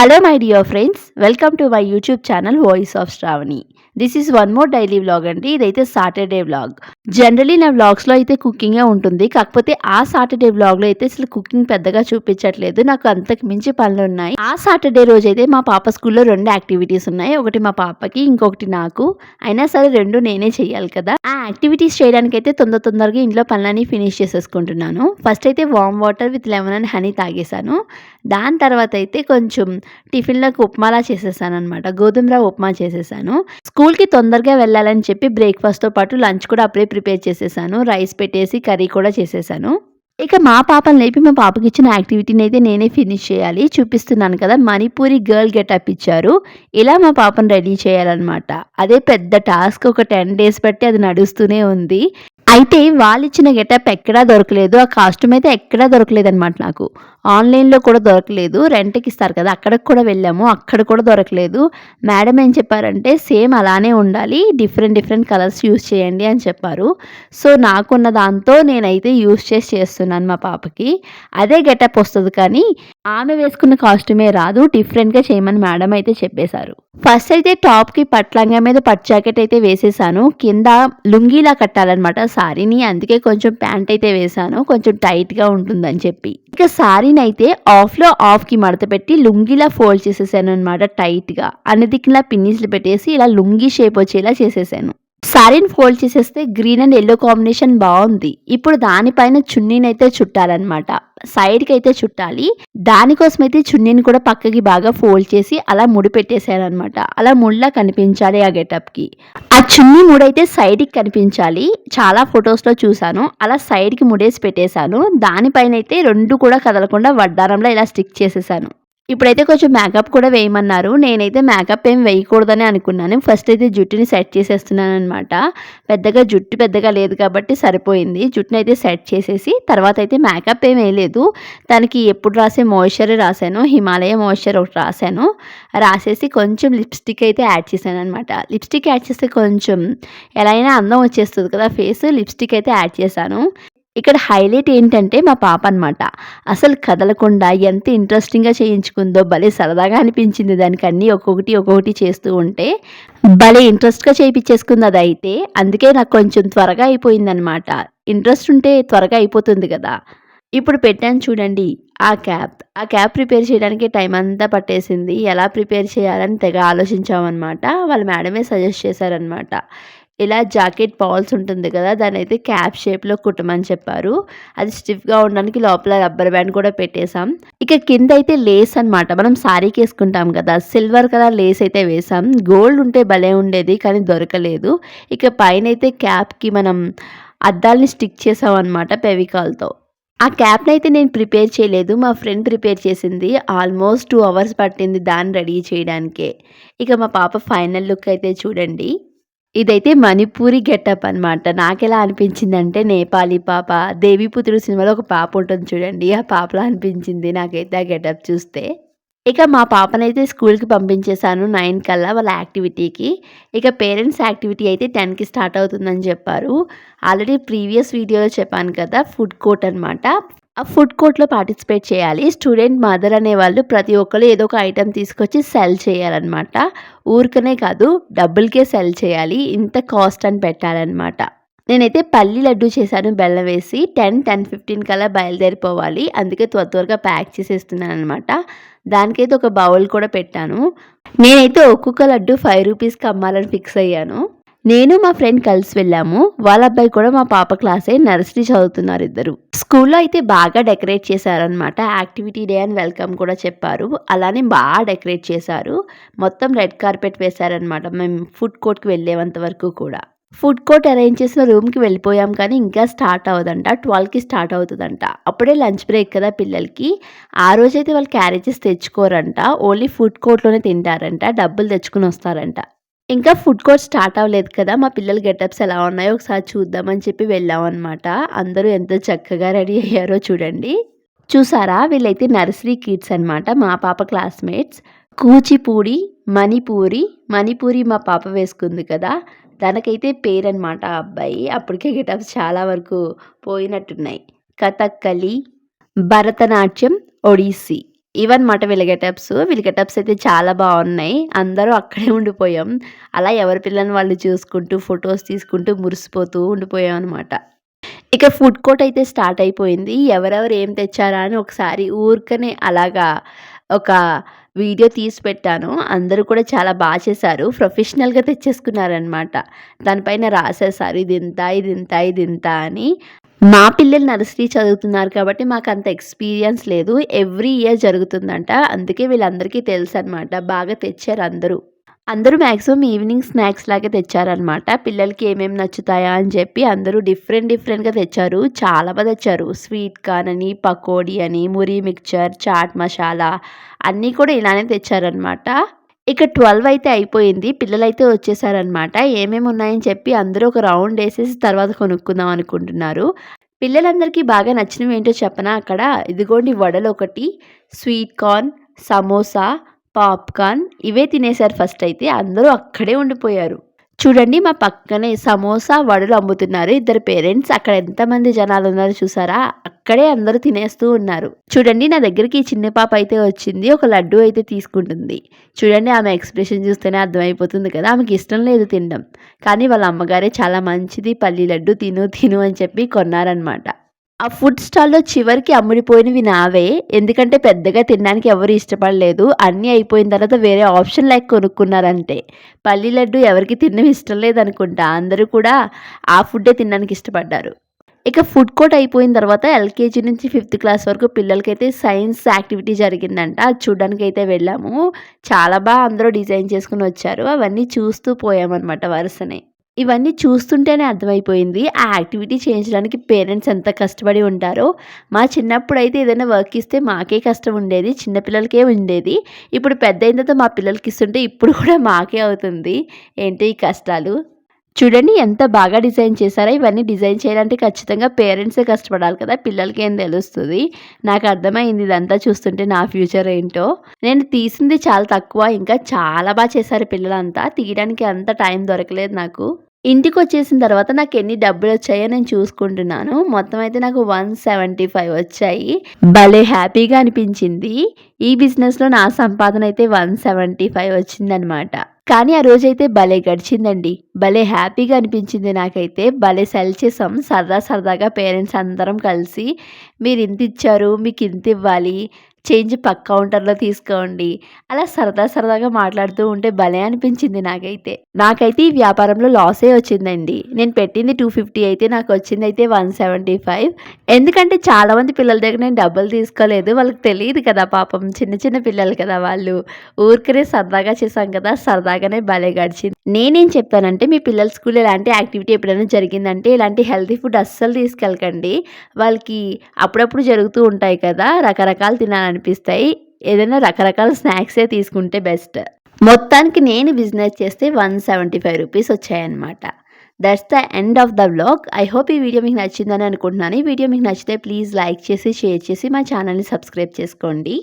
Hello my dear friends, welcome to my YouTube channel Voice of Shravani. This is one more daily vlog అండి ఇదైతే Saturday vlog generally నా వ్లాగ్స్లో అయితే ఏ ఉంటుంది కాకపోతే ఆ సాటర్డే వ్లాగ్లో అయితే అసలు కుకింగ్ పెద్దగా చూపించట్లేదు నాకు అంతకు మించి పనులు ఉన్నాయి ఆ సాటర్డే రోజు అయితే మా పాప స్కూల్లో రెండు యాక్టివిటీస్ ఉన్నాయి ఒకటి మా పాపకి ఇంకొకటి నాకు అయినా సరే రెండు నేనే చేయాలి కదా ఆ యాక్టివిటీస్ చేయడానికి అయితే తొందర తొందరగా ఇంట్లో పనులన్నీ ఫినిష్ చేసేసుకుంటున్నాను ఫస్ట్ అయితే warm water with lemon and honey తాగేశాను దాని తర్వాత అయితే కొంచెం లకు ఉప్మాలా చేసేసాను అనమాట గోధుమ రవ్వ ఉప్మా చేసేసాను స్కూల్కి తొందరగా వెళ్ళాలని చెప్పి బ్రేక్ఫాస్ట్తో పాటు లంచ్ కూడా అప్పుడే ప్రిపేర్ చేసేసాను రైస్ పెట్టేసి కర్రీ కూడా చేసేసాను ఇక మా పాపను లేపి మా పాపకి ఇచ్చిన యాక్టివిటీని అయితే నేనే ఫినిష్ చేయాలి చూపిస్తున్నాను కదా మణిపూరి గర్ల్ గెటప్ ఇచ్చారు ఇలా మా పాపను రెడీ చేయాలన్నమాట అదే పెద్ద టాస్క్ ఒక టెన్ డేస్ బట్టి అది నడుస్తూనే ఉంది అయితే వాళ్ళు ఇచ్చిన గెటప్ ఎక్కడా దొరకలేదు ఆ కాస్ట్యూమ్ అయితే ఎక్కడా దొరకలేదు అనమాట నాకు ఆన్లైన్లో కూడా దొరకలేదు రెంట్కి ఇస్తారు కదా అక్కడికి కూడా వెళ్ళాము అక్కడ కూడా దొరకలేదు మేడం ఏం చెప్పారంటే సేమ్ అలానే ఉండాలి డిఫరెంట్ డిఫరెంట్ కలర్స్ యూస్ చేయండి అని చెప్పారు సో నాకున్న దాంతో నేనైతే యూస్ చేసి చేస్తున్నాను మా పాపకి అదే గెటప్ వస్తుంది కానీ ఆమె వేసుకున్న కాస్ట్యూమే రాదు డిఫరెంట్గా చేయమని మేడం అయితే చెప్పేశారు ఫస్ట్ అయితే టాప్కి పట్లంగా మీద పట్ జాకెట్ అయితే వేసేసాను కింద లుంగీలా కట్టాలన్నమాట శారీని అందుకే కొంచెం ప్యాంట్ అయితే వేశాను కొంచెం టైట్గా ఉంటుందని చెప్పి ఇక శారీని అయితే ఆఫ్లో ఆఫ్కి మడత పెట్టి లుంగిలా ఫోల్డ్ చేసేసాను అనమాట టైట్గా అన్నదికిలా పిన్నీస్లు పెట్టేసి ఇలా లుంగి షేప్ వచ్చేలా చేసేసాను శారీని ఫోల్డ్ చేసేస్తే గ్రీన్ అండ్ ఎల్లో కాంబినేషన్ బాగుంది ఇప్పుడు దానిపైన చున్నీని అయితే చుట్టాలన్నమాట సైడ్కి అయితే చుట్టాలి దానికోసం అయితే చున్నీని కూడా పక్కకి బాగా ఫోల్డ్ చేసి అలా ముడి అనమాట అలా ముళ్ళా కనిపించాలి ఆ గెటప్కి ఆ చున్నీ ముడైతే సైడ్కి కనిపించాలి చాలా ఫొటోస్లో చూశాను అలా సైడ్కి ముడేసి పెట్టేశాను దానిపైన అయితే రెండు కూడా కదలకుండా వడ్డారంలో ఇలా స్టిక్ చేసేసాను ఇప్పుడైతే కొంచెం మేకప్ కూడా వేయమన్నారు నేనైతే మేకప్ ఏం వేయకూడదని అనుకున్నాను ఫస్ట్ అయితే జుట్టుని సెట్ చేసేస్తున్నాను అనమాట పెద్దగా జుట్టు పెద్దగా లేదు కాబట్టి సరిపోయింది జుట్టుని అయితే సెట్ చేసేసి తర్వాత అయితే మేకప్ ఏం వేయలేదు దానికి ఎప్పుడు రాసే మాయిశ్చర్ రాశాను హిమాలయ మాయిశ్చర్ ఒకటి రాశాను రాసేసి కొంచెం లిప్స్టిక్ అయితే యాడ్ చేశాను అనమాట లిప్స్టిక్ యాడ్ చేస్తే కొంచెం ఎలా అయినా అందం వచ్చేస్తుంది కదా ఫేస్ లిప్స్టిక్ అయితే యాడ్ చేశాను ఇక్కడ హైలైట్ ఏంటంటే మా పాప అనమాట అసలు కదలకుండా ఎంత ఇంట్రెస్టింగ్గా చేయించుకుందో భలే సరదాగా అనిపించింది దానికి అన్నీ ఒక్కొక్కటి ఒక్కొక్కటి చేస్తూ ఉంటే భలే ఇంట్రెస్ట్గా చేయించేసుకుంది అది అయితే అందుకే నాకు కొంచెం త్వరగా అయిపోయిందనమాట ఇంట్రెస్ట్ ఉంటే త్వరగా అయిపోతుంది కదా ఇప్పుడు పెట్టాను చూడండి ఆ క్యాబ్ ఆ క్యాప్ ప్రిపేర్ చేయడానికి టైం అంతా పట్టేసింది ఎలా ప్రిపేర్ చేయాలని తెగ ఆలోచించామన్నమాట వాళ్ళ మేడమే సజెస్ట్ చేశారనమాట ఇలా జాకెట్ పాల్స్ ఉంటుంది కదా దాని అయితే క్యాప్ షేప్లో కుట్టమని చెప్పారు అది స్టిఫ్గా ఉండడానికి లోపల రబ్బర్ బ్యాండ్ కూడా పెట్టేశాం ఇక కింద అయితే లేస్ అనమాట మనం సారీకి వేసుకుంటాం కదా సిల్వర్ కలర్ లేస్ అయితే వేసాం గోల్డ్ ఉంటే భలే ఉండేది కానీ దొరకలేదు ఇక పైన అయితే క్యాప్కి మనం అద్దాలని స్టిక్ చేసాం అనమాట పెవికాల్తో ఆ క్యాప్ని అయితే నేను ప్రిపేర్ చేయలేదు మా ఫ్రెండ్ ప్రిపేర్ చేసింది ఆల్మోస్ట్ టూ అవర్స్ పట్టింది దాన్ని రెడీ చేయడానికే ఇక మా పాప ఫైనల్ లుక్ అయితే చూడండి ఇదైతే మణిపూరి గెటప్ అనమాట నాకెలా అనిపించిందంటే నేపాలి పాప దేవిపుత్రుడు సినిమాలో ఒక పాప ఉంటుంది చూడండి ఆ పాపలా అనిపించింది నాకైతే ఆ గెటప్ చూస్తే ఇక మా పాపనైతే స్కూల్కి పంపించేశాను నైన్ కల్లా వాళ్ళ యాక్టివిటీకి ఇక పేరెంట్స్ యాక్టివిటీ అయితే టెన్కి స్టార్ట్ అవుతుందని చెప్పారు ఆల్రెడీ ప్రీవియస్ వీడియోలో చెప్పాను కదా ఫుడ్ కోర్ట్ అనమాట ఆ ఫుడ్ కోర్ట్లో పార్టిసిపేట్ చేయాలి స్టూడెంట్ మదర్ అనే వాళ్ళు ప్రతి ఒక్కరు ఏదో ఒక ఐటెం తీసుకొచ్చి సెల్ చేయాలన్నమాట ఊరికనే కాదు డబ్బులకే సెల్ చేయాలి ఇంత కాస్ట్ అని పెట్టాలన్నమాట నేనైతే పల్లి లడ్డు చేశాను బెల్లం వేసి టెన్ టెన్ ఫిఫ్టీన్ కల్లా బయలుదేరిపోవాలి అందుకే త్వర త్వరగా ప్యాక్ చేసేస్తున్నాను అనమాట దానికైతే ఒక బౌల్ కూడా పెట్టాను నేనైతే ఒక్కొక్క లడ్డు ఫైవ్ రూపీస్కి అమ్మాలని ఫిక్స్ అయ్యాను నేను మా ఫ్రెండ్ కలిసి వెళ్ళాము వాళ్ళ అబ్బాయి కూడా మా పాప క్లాసే నర్సరీ చదువుతున్నారు ఇద్దరు స్కూల్లో అయితే బాగా డెకరేట్ చేశారనమాట యాక్టివిటీ డే అని వెల్కమ్ కూడా చెప్పారు అలానే బాగా డెకరేట్ చేశారు మొత్తం రెడ్ కార్పెట్ వేశారనమాట మేము ఫుడ్ కోర్ట్కి వెళ్ళేంత వరకు కూడా ఫుడ్ కోర్ట్ అరేంజ్ చేసిన రూమ్కి వెళ్ళిపోయాం కానీ ఇంకా స్టార్ట్ అవ్వదంట ట్వెల్వ్కి స్టార్ట్ అవుతుందంట అప్పుడే లంచ్ బ్రేక్ కదా పిల్లలకి ఆ రోజైతే వాళ్ళు క్యారేజెస్ తెచ్చుకోరంట ఓన్లీ ఫుడ్ కోర్ట్లోనే తింటారంట డబ్బులు తెచ్చుకుని వస్తారంట ఇంకా ఫుడ్ కోర్ట్ స్టార్ట్ అవ్వలేదు కదా మా పిల్లల గెటప్స్ ఎలా ఉన్నాయో ఒకసారి చూద్దామని చెప్పి వెళ్ళాం అనమాట అందరూ ఎంత చక్కగా రెడీ అయ్యారో చూడండి చూసారా వీళ్ళైతే నర్సరీ కిడ్స్ అనమాట మా పాప క్లాస్మేట్స్ కూచిపూడి మణిపూరి మణిపూరి మా పాప వేసుకుంది కదా దానికైతే పేరనమాట ఆ అబ్బాయి అప్పటికే గెటప్స్ చాలా వరకు పోయినట్టున్నాయి కథక్కలి భరతనాట్యం ఒడిస్సీ ఇవన్నమాట విలగెటప్స్ విలగెటప్స్ అయితే చాలా బాగున్నాయి అందరూ అక్కడే ఉండిపోయాం అలా ఎవరి పిల్లని వాళ్ళు చూసుకుంటూ ఫొటోస్ తీసుకుంటూ మురిసిపోతూ ఉండిపోయాం అనమాట ఇక ఫుడ్ కోర్ట్ అయితే స్టార్ట్ అయిపోయింది ఎవరెవరు ఏం తెచ్చారా అని ఒకసారి ఊరికనే అలాగా ఒక వీడియో తీసి పెట్టాను అందరూ కూడా చాలా బాగా చేశారు ప్రొఫెషనల్గా తెచ్చేసుకున్నారనమాట దానిపైన రాసేసారు ఇది ఇంత ఇది ఇంత ఇది ఇంత అని మా పిల్లలు నర్సరీ చదువుతున్నారు కాబట్టి మాకు అంత ఎక్స్పీరియన్స్ లేదు ఎవ్రీ ఇయర్ జరుగుతుందంట అందుకే వీళ్ళందరికీ తెలుసు అనమాట బాగా తెచ్చారు అందరూ అందరూ మ్యాక్సిమం ఈవినింగ్ స్నాక్స్ లాగే తెచ్చారనమాట పిల్లలకి ఏమేమి నచ్చుతాయా అని చెప్పి అందరూ డిఫరెంట్ డిఫరెంట్గా తెచ్చారు చాలా బాగా తెచ్చారు స్వీట్ కార్న్ అని పకోడీ అని మురి మిక్చర్ చాట్ మసాలా అన్నీ కూడా ఇలానే తెచ్చారనమాట ఇక ట్వెల్వ్ అయితే అయిపోయింది పిల్లలైతే వచ్చేసారనమాట ఏమేమి ఉన్నాయని చెప్పి అందరూ ఒక రౌండ్ వేసేసి తర్వాత కొనుక్కుందాం అనుకుంటున్నారు పిల్లలందరికీ బాగా నచ్చినవి ఏంటో చెప్పనా అక్కడ ఇదిగోండి వడలు ఒకటి స్వీట్ కార్న్ సమోసా పాప్కార్న్ ఇవే తినేశారు ఫస్ట్ అయితే అందరూ అక్కడే ఉండిపోయారు చూడండి మా పక్కనే సమోసా వడలు అమ్ముతున్నారు ఇద్దరు పేరెంట్స్ అక్కడ ఎంతమంది జనాలు ఉన్నారు చూసారా అక్కడే అందరూ తినేస్తూ ఉన్నారు చూడండి నా దగ్గరికి చిన్న పాప అయితే వచ్చింది ఒక లడ్డు అయితే తీసుకుంటుంది చూడండి ఆమె ఎక్స్ప్రెషన్ చూస్తేనే అర్థమైపోతుంది కదా ఆమెకి ఇష్టం లేదు తినడం కానీ వాళ్ళ అమ్మగారే చాలా మంచిది పల్లి లడ్డు తిను తిను అని చెప్పి కొన్నారనమాట ఆ ఫుడ్ స్టాల్లో చివరికి అమ్ముడిపోయినవి నావే ఎందుకంటే పెద్దగా తినడానికి ఎవరు ఇష్టపడలేదు అన్నీ అయిపోయిన తర్వాత వేరే ఆప్షన్ లేక కొనుక్కున్నారంటే పల్లి లడ్డు ఎవరికి తినడం ఇష్టం లేదనుకుంటా అందరూ కూడా ఆ ఫుడ్డే తినడానికి ఇష్టపడ్డారు ఇక ఫుడ్ కోర్ట్ అయిపోయిన తర్వాత ఎల్కేజీ నుంచి ఫిఫ్త్ క్లాస్ వరకు పిల్లలకైతే సైన్స్ యాక్టివిటీ జరిగిందంట అది చూడడానికి అయితే వెళ్ళాము చాలా బాగా అందరూ డిజైన్ చేసుకుని వచ్చారు అవన్నీ చూస్తూ పోయామన్నమాట వరుసనే ఇవన్నీ చూస్తుంటేనే అర్థమైపోయింది ఆ యాక్టివిటీ చేయించడానికి పేరెంట్స్ ఎంత కష్టపడి ఉంటారో మా చిన్నప్పుడు అయితే ఏదైనా వర్క్ ఇస్తే మాకే కష్టం ఉండేది చిన్నపిల్లలకే ఉండేది ఇప్పుడు పెద్ద అయిన తర్వాత మా పిల్లలకి ఇస్తుంటే ఇప్పుడు కూడా మాకే అవుతుంది ఏంటి ఈ కష్టాలు చూడండి ఎంత బాగా డిజైన్ చేశారో ఇవన్నీ డిజైన్ చేయాలంటే ఖచ్చితంగా పేరెంట్సే కష్టపడాలి కదా పిల్లలకి ఏం తెలుస్తుంది నాకు అర్థమైంది ఇదంతా చూస్తుంటే నా ఫ్యూచర్ ఏంటో నేను తీసింది చాలా తక్కువ ఇంకా చాలా బాగా చేశారు పిల్లలంతా తీయడానికి అంత టైం దొరకలేదు నాకు ఇంటికి వచ్చేసిన తర్వాత నాకు ఎన్ని డబ్బులు వచ్చాయో నేను చూసుకుంటున్నాను మొత్తం అయితే నాకు వన్ సెవెంటీ ఫైవ్ వచ్చాయి భలే హ్యాపీగా అనిపించింది ఈ బిజినెస్లో నా సంపాదన అయితే వన్ సెవెంటీ ఫైవ్ వచ్చిందనమాట కానీ ఆ రోజైతే భలే గడిచిందండి భలే హ్యాపీగా అనిపించింది నాకైతే భలే సెల్ చేసాం సరదా సరదాగా పేరెంట్స్ అందరం కలిసి మీరు ఇంత ఇచ్చారు మీకు ఇంత ఇవ్వాలి చేంజ్ పక్క కౌంటర్లో తీసుకోండి అలా సరదా సరదాగా మాట్లాడుతూ ఉంటే భలే అనిపించింది నాకైతే నాకైతే ఈ వ్యాపారంలో లాసే వచ్చిందండి నేను పెట్టింది టూ ఫిఫ్టీ అయితే నాకు వచ్చింది అయితే వన్ సెవెంటీ ఫైవ్ ఎందుకంటే చాలామంది పిల్లల దగ్గర నేను డబ్బులు తీసుకోలేదు వాళ్ళకి తెలియదు కదా పాపం చిన్న చిన్న పిల్లలు కదా వాళ్ళు ఊరికనే సరదాగా చేశాం కదా సరదాగానే భలే గడిచింది నేనేం చెప్తానంటే మీ పిల్లల స్కూల్ ఎలాంటి యాక్టివిటీ ఎప్పుడైనా జరిగిందంటే ఇలాంటి హెల్తీ ఫుడ్ అస్సలు తీసుకెళ్ళకండి వాళ్ళకి అప్పుడప్పుడు జరుగుతూ ఉంటాయి కదా రకరకాలు తినాలి అనిపిస్తాయి ఏదైనా రకరకాల స్నాక్సే తీసుకుంటే బెస్ట్ మొత్తానికి నేను బిజినెస్ చేస్తే వన్ సెవెంటీ ఫైవ్ రూపీస్ వచ్చాయన్నమాట that's the end of the blog I hope ఈ వీడియో మీకు నచ్చిందని అనుకుంటున్నాను ఈ వీడియో మీకు నచ్చితే ప్లీజ్ లైక్ చేసి షేర్ చేసి మా ఛానల్ని సబ్స్క్రైబ్ చేసుకోండి